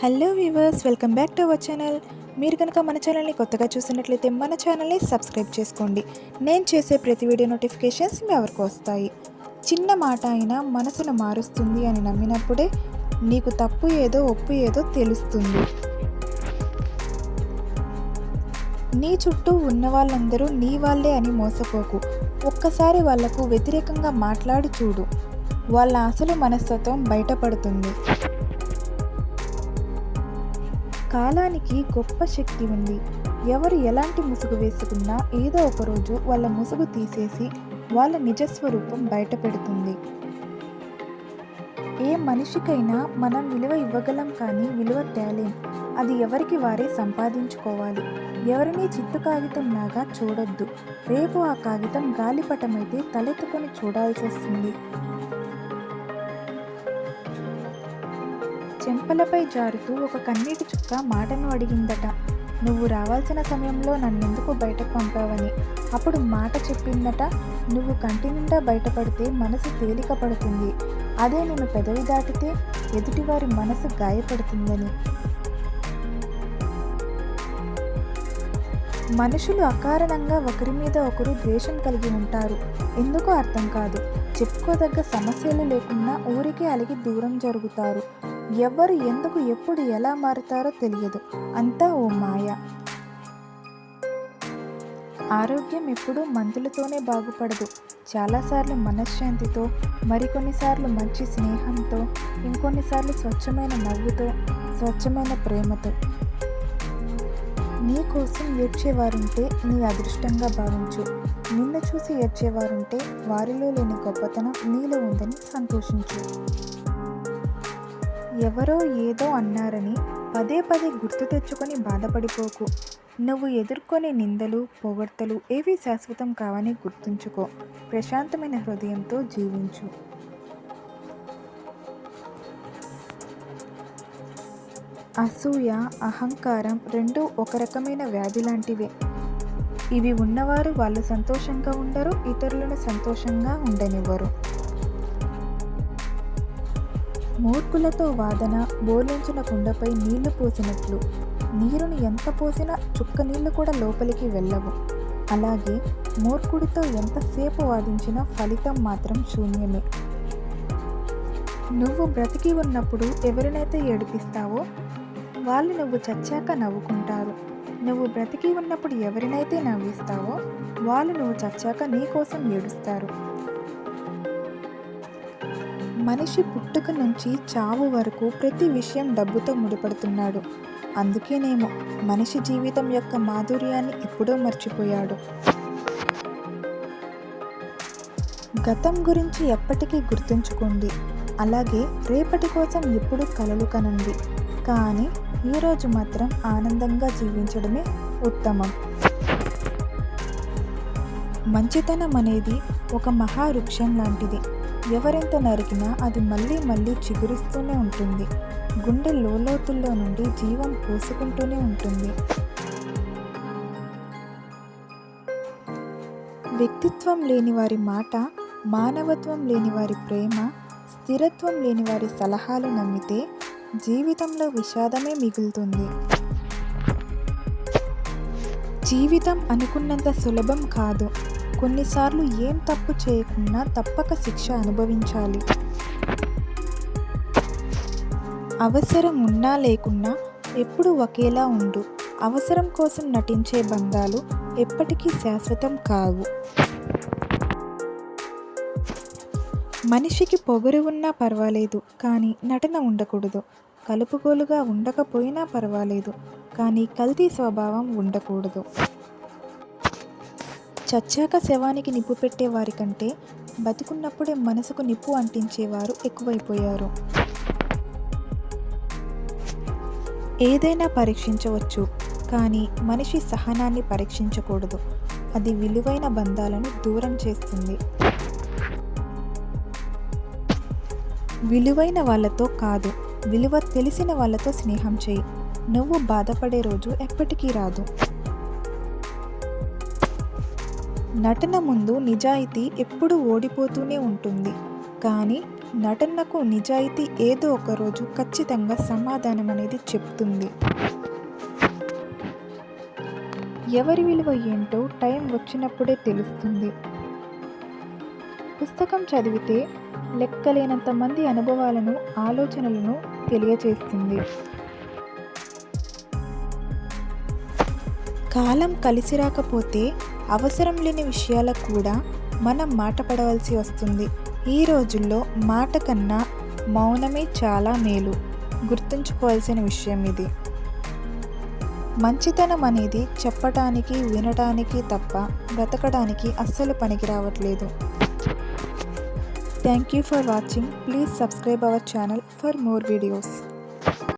Hello viewers welcome back to our channel. మీరు కనుక మన ఛానల్ని కొత్తగా చూసినట్లయితే మన ఛానల్ని సబ్స్క్రైబ్ చేసుకోండి. నేను చేసే ప్రతి వీడియో నోటిఫికేషన్స్ మీ ఎవరికి వస్తాయి. చిన్న మాట అయినా మనసును మారుస్తుంది అని నమ్మినప్పుడే నీకు తప్పు ఏదో ఒప్పు ఏదో తెలుస్తుంది. నీ చుట్టూ ఉన్న వాళ్ళందరూ నీ వాళ్ళే అని మోసపోకు. ఒక్కసారి వాళ్ళకు వ్యతిరేకంగా మాట్లాడి చూడు. వాళ్ళ అసలు మనస్తత్వం బయటపడుతుంది. కాలానికి గొప్ప శక్తి ఉంది. ఎవరు ఎలాంటి ముసుగు వేసుకున్నా ఏదో ఒకరోజు వాళ్ళ ముసుగు తీసేసి వాళ్ళ నిజస్వరూపం బయట పెడుతుంది. ఏ మనిషికైనా మనం విలువ ఇవ్వగలం కానీ విలువ తేలేం. అది ఎవరికి వారే సంపాదించుకోవాలి. ఎవరిని చిత్తు కాగితం లాగా చూడొద్దు. రేపు ఆ కాగితం గాలిపటమైతే తలెత్తుకొని చూడాల్సి వస్తుంది చెంపలపై జారుతూ ఒక కన్నీటి చుక్క మాటను అడిగిందట. నువ్వు రావాల్సిన సమయంలో నన్నెందుకు బయటకు పంపావని? అప్పుడు మాట చెప్పిందట నువ్వు కంటి నిండా బయటపడితే మనసు తేలిక పడుతుంది. అదే నేను పెదవి దాటితే ఎదుటివారి మనసు గాయపడుతుందని. మనుషులు అకారణంగా ఒకరి మీద ఒకరు ద్వేషం కలిగి ఉంటారు. ఎందుకో అర్థం కాదు. చెప్పుకోదగ్గ సమస్యలు లేకుండా ఊరికే అలిగి దూరం జరుగుతారు. ఎవరు ఎందుకు ఎప్పుడు ఎలా మారుతారో తెలియదు. అంతా ఓ మాయ. ఆరోగ్యం ఎప్పుడూ మందులతోనే బాగుపడదు. చాలాసార్లు మనశ్శాంతితో మరికొన్నిసార్లు మంచి స్నేహంతో ఇంకొన్నిసార్లు స్వచ్ఛమైన నవ్వుతో స్వచ్ఛమైన ప్రేమతో. నీ కోసం ఏడ్చేవారుంటే నీ అదృష్టంగా భావించు. నిన్ను చూసి ఏడ్చేవారుంటే వారిలో లేని గొప్పతనం నీలో ఉందని సంతోషించు. ఎవరో ఏదో అన్నారని పదే పదే గుర్తు తెచ్చుకొని బాధపడిపోకు. నువ్వు ఎదుర్కొనే నిందలు పొగడ్తలు ఏవి శాశ్వతం కావని గుర్తుంచుకో. ప్రశాంతమైన హృదయంతో జీవించు. అసూయ అహంకారం రెండు ఒక రకమైన వ్యాధి లాంటివే. ఇవి ఉన్నవారు వాళ్ళు సంతోషంగా ఉండరు ఇతరులను సంతోషంగా ఉండనివ్వరు. మూర్ఖులతో వాదన బోర్లించిన కుండపై నీళ్ళు పోసినట్లు. నీరుని ఎంత పోసినా చుక్క నీళ్ళు కూడా లోపలికి వెళ్ళవు. అలాగే మూర్ఖుడితో ఎంతసేపు వాదించినా ఫలితం మాత్రం శూన్యమే. నువ్వు బ్రతికి ఉన్నప్పుడు ఎవరినైతే ఏడిపిస్తావో వాళ్ళు నువ్వు చచ్చాక నవ్వుకుంటారు. నువ్వు బ్రతికి ఉన్నప్పుడు ఎవరినైతే నవ్విస్తావో వాళ్ళు నువ్వు చచ్చాక నీ కోసం ఏడుస్తారు. మనిషి పుట్టుక నుంచి చావు వరకు ప్రతి విషయం డబ్బుతో ముడిపడుతున్నాడు. అందుకేనేమో మనిషి జీవితం యొక్క మాధుర్యాన్ని ఎప్పుడో మర్చిపోయాడు. గతం గురించి ఎప్పటికీ గుర్తుంచుకోండి. అలాగే రేపటి కోసం ఎప్పుడు కలలు కనండి. కానీ ఈరోజు మాత్రం ఆనందంగా జీవించడమే ఉత్తమం. మంచితనం అనేది ఒక మహావృక్షం లాంటిది. ఎవరెంత నరికినా అది మళ్ళీ మళ్ళీ చిగురిస్తూనే ఉంటుంది. గుండె లోలోతుల్లో నుండి జీవం పోసుకుంటూనే ఉంటుంది. వ్యక్తిత్వం లేని వారి మాట మానవత్వం లేని వారి ప్రేమ స్థిరత్వం లేని వారి సలహాలు నమ్మితే జీవితంలో విషాదమే మిగులుతుంది. జీవితం అనుకున్నంత సులభం కాదు. కొన్నిసార్లు ఏం తప్పు చేయకుండా తప్పక శిక్ష అనుభవించాలి. అవసరం ఉన్నా లేకున్నా ఎప్పుడు ఒకేలా ఉండు. అవసరం కోసం నటించే బంధాలు ఎప్పటికీ శాశ్వతం కావు. మనిషికి పొగరు ఉన్నా పర్వాలేదు కానీ నటన ఉండకూడదు. కలుపుగోలుగా ఉండకపోయినా పర్వాలేదు కానీ కల్తీ స్వభావం ఉండకూడదు. చచ్చాక శవానికి నిప్పు పెట్టేవారి కంటే బతికున్నప్పుడే మనసుకు నిప్పు అంటించేవారు ఎక్కువైపోయారు. ఏదైనా పరీక్షించవచ్చు కానీ మనిషి సహనాన్ని పరీక్షించకూడదు. అది విలువైన బంధాలను దూరం చేస్తుంది. విలువైన వాళ్ళతో కాదు విలువ తెలిసిన వాళ్ళతో స్నేహం చేయి. నువ్వు బాధపడే రోజు ఎప్పటికీ రాదు. నటన ముందు నిజాయితీ ఎప్పుడూ ఓడిపోతూనే ఉంటుంది. కానీ నటనకు నిజాయితీ ఏదో ఒక రోజు ఖచ్చితంగా సమాధానం అనేది చెప్తుంది. ఎవరి విలువ ఏంటో టైం వచ్చినప్పుడే తెలుస్తుంది. పుస్తకం చదివితే లెక్కలేనంత మంది అనుభవాలను ఆలోచనలను తెలియజేస్తుంది కాలం కలిసి రాకపోతే అవసరం లేని విషయాలకు కూడా మనం మాట పడవలసి వస్తుంది. ఈ రోజుల్లో మాట కన్నా మౌనమే చాలా మేలు. గుర్తుంచుకోవాల్సిన విషయం ఇది. మంచితనం అనేది చెప్పటానికి వినటానికి తప్ప బ్రతకడానికి అస్సలు పనికి రావట్లేదు. Thank you for watching. Please subscribe our channel for more videos.